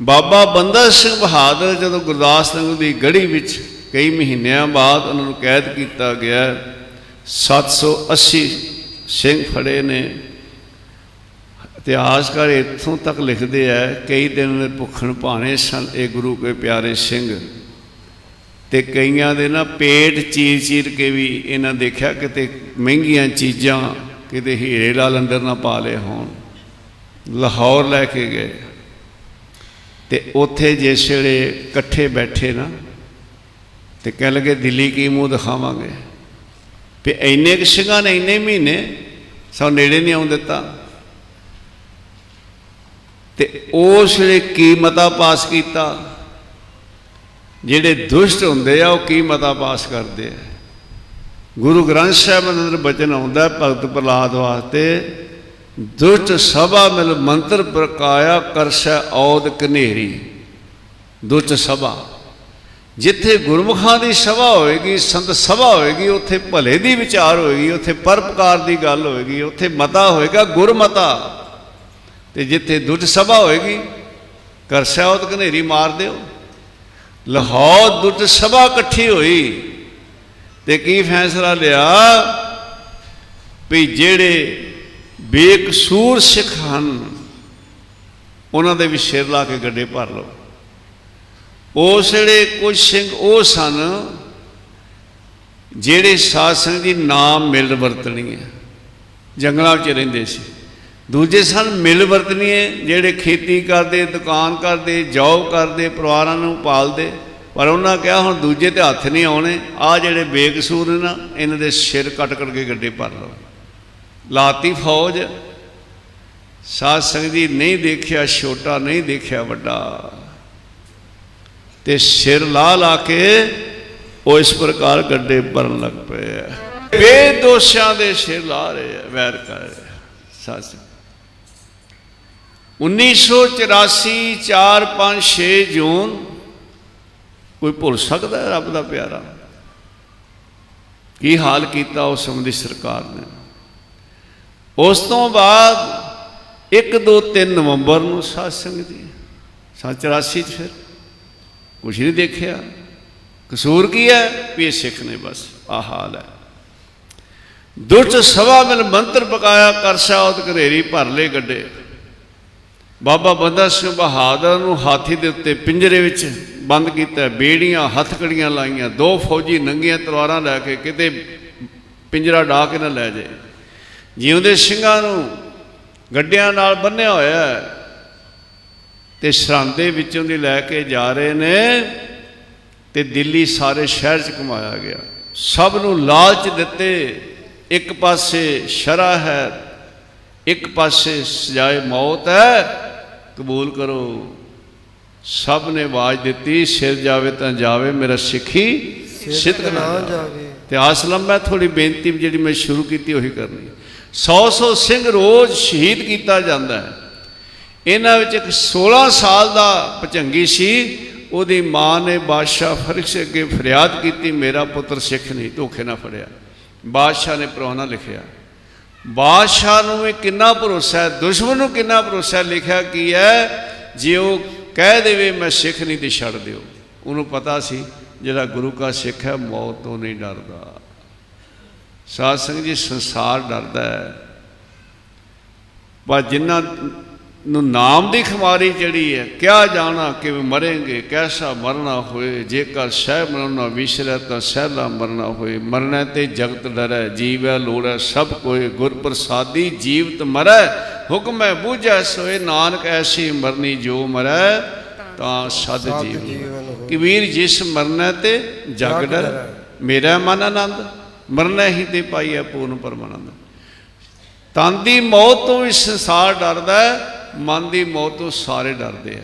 ਬਾਬਾ ਬੰਦਾ ਸਿੰਘ ਬਹਾਦਰ ਜਦੋਂ ਗੁਰਦਾਸ ਸਿੰਘ ਦੀ ਗੜੀ ਵਿੱਚ ਕਈ ਮਹੀਨਿਆਂ ਬਾਅਦ ਉਹਨਾਂ ਨੂੰ ਕੈਦ ਕੀਤਾ ਗਿਆ 780 ਸਿੰਘ ਫੜੇ ਨੇ। ਇਤਿਹਾਸਕਾਰ ਇੱਥੋਂ ਤੱਕ ਲਿਖਦੇ ਆ, ਕਈ ਦਿਨ ਦੇ ਭੁੱਖਣ ਭਾਣੇ ਸਨ, ਇਹ ਗੁਰੂ ਕੇ ਪਿਆਰੇ ਸਿੰਘ। ਤੇ ਕਈਆਂ ਦੇ ਨਾ ਪੇਟ ਚੀਰ ਚੀਰ ਕੇ ਵੀ ਇਹਨਾਂ ਦੇਖਿਆ ਕਿਤੇ ਮਹਿੰਗੀਆਂ ਚੀਜ਼ਾਂ, ਕਿਤੇ ਹੀਰੇ ਲਾਲ ਅੰਦਰ ਨਾ ਪਾ ਲਏ ਹੋਣ। ਲਾਹੌਰ ਲੈ ਕੇ ਗਏ। ਤੇ ਉੱਥੇ ਜਿਸ ਵੇਲੇ ਇਕੱਠੇ ਬੈਠੇ ਨਾ, ਤੇ ਕਹਿ ਲਗੇ, ਦਿੱਲੀ ਕੀ ਮੂੰਹ ਦਿਖਾਵਾਂਗੇ? ਵੀ ਇੰਨੇ ਕੁ ਸਿੰਘਾਂ ਨੇ ਇੰਨੇ ਮਹੀਨੇ ਸਭ ਨੇੜੇ ਨਹੀਂ ਆਉਣ ਦਿੱਤਾ। ਤੇ ਉਸ ਵੇਲੇ ਕੀ ਮਤਾ ਪਾਸ ਕੀਤਾ? ਜਿਹੜੇ ਦੁਸ਼ਟ ਹੁੰਦੇ ਆ, ਉਹ ਕੀ ਮਤਾ ਪਾਸ ਕਰਦੇ ਆ? ਗੁਰੂ ਗ੍ਰੰਥ ਸਾਹਿਬ ਅੰਦਰ ਬਚਨ ਆਉਂਦਾ ਭਗਤ ਪ੍ਰਲਾਦ ਵਾਸਤੇ ਦੁਸ਼ਟ ਸਭਾ ਮਿਲ ਮੰਤਰ ਪ੍ਰਕਾਇਆ ਕਰਸ਼ੈ ਔਦ ਕਨੇਰੀ। ਦੁਸ਼ਟ ਸਭਾ। ਜਿੱਥੇ ਗੁਰਮੁਖਾਂ ਦੀ ਸਭਾ ਹੋਏਗੀ, ਸੰਤ ਸਭਾ ਹੋਏਗੀ, ਉੱਥੇ ਭਲੇ ਦੀ ਵਿਚਾਰ ਹੋਏਗੀ, ਉੱਥੇ ਪਰਪਕਾਰ ਦੀ ਗੱਲ ਹੋਏਗੀ, ਉੱਥੇ ਮਤਾ ਹੋਏਗਾ, ਗੁਰਮਤਾ। ਤੇ ਜਿੱਥੇ ਦੁੱਧ ਸਭਾ ਹੋਏਗੀ, ਕਰਸ਼ੈ ਔਦ ਕਨੇਰੀ ਮਾਰ ਦਿਓ। ਲਾਹੌਰ ਦੁੱਧ ਸਭਾ ਇਕੱਠੀ ਹੋਈ। ਤੇ ਕੀ ਫੈਸਲਾ ਲਿਆ? ਵੀ ਜਿਹੜੇ ਬੇਕਸੂਰ ਸਿੱਖ ਹਨ, ਉਹਨਾਂ ਦੇ ਵੀ ਸਿਰ ਲਾ ਕੇ ਗੱਡੇ ਭਰ ਲਓ। ਉਸ ਵੇਲੇ ਕੁਝ ਸਿੰਘ ਉਹ ਸਨ ਜਿਹੜੇ ਸਾਧ ਸੰਗਤ ਦੀ ਨਾਮ ਮਿਲ ਵਰਤਣੀ ਹੈ। ਜੰਗਲਾਂ ਵਿੱਚ ਰਹਿੰਦੇ ਸੀ। ਦੂਜੇ ਸਨ ਮਿਲ ਵਰਤਨੀਏ ਜਿਹੜੇ ਖੇਤੀ ਕਰਦੇ, ਦੁਕਾਨ ਕਰਦੇ, ਜੌਬ ਕਰਦੇ, ਪਰਿਵਾਰਾਂ ਨੂੰ ਪਾਲਦੇ। ਪਰ ਉਹਨਾਂ ਕਿਹਾ, ਹੁਣ ਦੂਜੇ ਤੇ ਹੱਥ ਨਹੀਂ ਆਉਣੇ। ਆ ਜਿਹੜੇ ਬੇਕਸੂਰ ਨੇ ਨਾ, ਇਹਨਾਂ ਦੇ ਸਿਰ ਕੱਟ ਕੱਟ ਕੇ ਗੱਡੇ ਭਰ ਲਓ। ਲਾਤੀ ਫੌਜ। ਸਾਧ ਸੰਗਤ ਜੀ ਨਹੀਂ ਦੇਖਿਆ ਛੋਟਾ, ਨਹੀਂ ਦੇਖਿਆ ਵੱਡਾ। ਤੇ ਸਿਰ ਲਾ ਲਾ ਕੇ ਉਹ ਇਸ ਪ੍ਰਕਾਰ ਗੱਡੇ ਭਰਨ ਲੱਗ ਪਏ ਆ। ਬੇਦੋਸ਼ਾਂ ਦੇ ਸਿਰ ਲਾ ਰਹੇ ਆ, ਵੈਰ ਕਰ ਰਹੇ ਆ, ਸਾਧ ਸੰਗਤ। 1984 4 5 6 ਜੂਨ, ਕੋਈ ਭੁੱਲ ਸਕਦਾ ਰੱਬ ਦਾ ਪਿਆਰਾ? ਕੀ ਹਾਲ ਕੀਤਾ ਉਸ ਸਮੇਂ ਦੀ ਸਰਕਾਰ ਨੇ? ਉਸ ਤੋਂ ਬਾਅਦ 1 2 3 ਨਵੰਬਰ ਨੂੰ ਸਾਧ ਸੰਗਤ ਜੀ 84 ਚ ਫਿਰ ਕੁਝ ਨਹੀਂ ਦੇਖਿਆ। ਕਸੂਰ ਕੀ ਹੈ? ਵੀ ਇਹ ਸਿੱਖ ਨੇ ਬਸ ਆ ਹਾਲ ਹੈ। ਦੁਸ਼ਟ ਸਭਾ ਮਿਲ ਮੰਤਰ ਪਕਾਇਆ ਕਰਸਾ ਉਤ ਘਰੇਰੀ ਭਰ ਲੈ ਗੱਡੇ। ਬਾਬਾ ਬੰਦਾ ਸਿੰਘ ਬਹਾਦਰ ਨੂੰ ਹਾਥੀ ਦੇ ਉੱਤੇ ਪਿੰਜਰੇ ਵਿੱਚ ਬੰਦ ਕੀਤਾ, ਬੇੜੀਆਂ ਹੱਥਕੜੀਆਂ ਲਾਈਆਂ, ਦੋ ਫੌਜੀ ਨੰਗੀਆਂ ਤਲਵਾਰਾਂ ਲੈ ਕੇ ਕਿਤੇ ਪਿੰਜਰਾ ਢਾ ਕੇ ਨਾ ਲੈ ਜਾਏ। ਜਿਉਂਦੇ ਸਿੰਘਾਂ ਨੂੰ ਗੱਡਿਆਂ ਨਾਲ ਬੰਨਿਆ ਹੋਇਆ ਹੈ ਤੇ ਸਰਾਂਦੇ ਵਿੱਚੋਂ ਦੀ ਲੈ ਕੇ ਜਾ ਰਹੇ ਨੇ ਤੇ ਦਿੱਲੀ ਸਾਰੇ ਸ਼ਹਿਰ 'ਚ ਘੁਮਾਇਆ ਗਿਆ। ਸਭ ਨੂੰ ਲਾਲਚ ਦਿੱਤੇ ਇੱਕ ਪਾਸੇ ਸ਼ਰਾ ਹੈ ਇੱਕ ਪਾਸੇ ਸਜਾਏ ਮੌਤ ਹੈ ਕਬੂਲ ਕਰੋ ਸਭ ਨੇ ਆਵਾਜ਼ ਦਿੱਤੀ ਸਿਰ ਜਾਵੇ ਤਾਂ ਜਾਵੇ ਮੇਰਾ ਸਿੱਖੀ ਸਿੱਧਕ ਨਾ ਜਾਵੇ। ਤੇ ਆਸਲਮ, ਮੈਂ ਥੋੜੀ ਬੇਨਤੀ ਜਿਹੜੀ ਮੈਂ ਸ਼ੁਰੂ ਕੀਤੀ ਉਹੀ ਕਰਨੀ 100 100 ਸਿੰਘ ਰੋਜ਼ ਸ਼ਹੀਦ ਕੀਤਾ ਜਾਂਦਾ ਹੈ। ਇਹਨਾਂ ਵਿੱਚ ਇੱਕ 16 ਸਾਲ ਦਾ ਭਚੰਗੀ ਸੀ, ਉਹਦੀ ਮਾਂ ਨੇ ਬਾਦਸ਼ਾਹ ਫਰਿਕਸ ਅੱਗੇ ਫਰਿਆਦ ਕੀਤੀ, ਮੇਰਾ ਪੁੱਤਰ ਸਿੱਖ ਨਹੀਂ, ਧੋਖੇ ਨਾਲ ਫੜਿਆ। ਬਾਦਸ਼ਾਹ ਨੇ ਪਰਵਾਨਾ ਲਿਖਿਆ। ਬਾਦਸ਼ਾਹ ਨੂੰ ਵੀ ਕਿੰਨਾ ਭਰੋਸਾ ਹੈ, ਦੁਸ਼ਮਣ ਨੂੰ ਕਿੰਨਾ ਭਰੋਸਾ ਲਿਖਿਆ ਕੀ ਹੈ, ਜੇ ਉਹ ਕਹਿ ਦੇਵੇ ਮੈਂ ਸਿੱਖ ਨਹੀਂ ਤੇ ਛੱਡ ਦਿਓ। ਉਹਨੂੰ ਪਤਾ ਸੀ ਜਿਹੜਾ ਗੁਰੂ ਕਾ ਸਿੱਖ ਹੈ, ਮੌਤ ਤੋਂ ਨਹੀਂ ਡਰਦਾ। ਸਾਧ ਸੰਗਤ ਜੀ, ਸੰਸਾਰ ਡਰਦਾ ਹੈ। ਪਰ ਜਿਨ੍ਹਾਂ ਨੂੰ ਨਾਮ ਦੀ ਖਮਾਰੀ ਚੜੀ ਹੈ, ਕਿਆ ਜਾਣਾ, ਕਿਵੇਂ ਮਰेंगे ਕੈਸਾ ਮਰਨਾ ਹੋਏ, ਜੇਕਰ ਸਹਿ ਮਰਨਾ ਵਿਸ਼ਰੈ ਤਾਂ ਸਹਿਲਾ ਮਰਨਾ ਹੋਏ। ਮਰਨਾ ਤੇ ਜਗਤ ਡਰੈ, ਜੀਵੈ ਲੋੜੈ ਸਭ ਕੋਏ ਗੁਰ ਪ੍ਰਸਾਦੀ ਜੀਵਤ ਮਰੈ, ਹੁਕਮ ਹੈ, ਬੂਝੈ ਸੋਏ, ਨਾਨਕ ਐਸੀ ਮਰਨੀ ਜੋ ਮਰੈ। ਤਾਂ ਸਦ ਜੀਵਨ। ਕਬੀਰ ਜਿਸ ਮਰਨਾ ਤੇ ਜਗ ਡਰ ਮੇਰਾ ਮਨ ਆਨੰਦ ਮਰਨਾ ਹੀ ਤੇ ਪਾਈਐ ਪੂਰਨ ਪਰਮਾਨੰਦ। ਤਨ ਦੀ ਮੌਤ ਤੋਂ ਵੀ ਸੰਸਾਰ ਡਰਦਾ ਮਨ ਦੀ ਮੌਤ ਤੋਂ ਸਾਰੇ ਡਰਦੇ ਆ।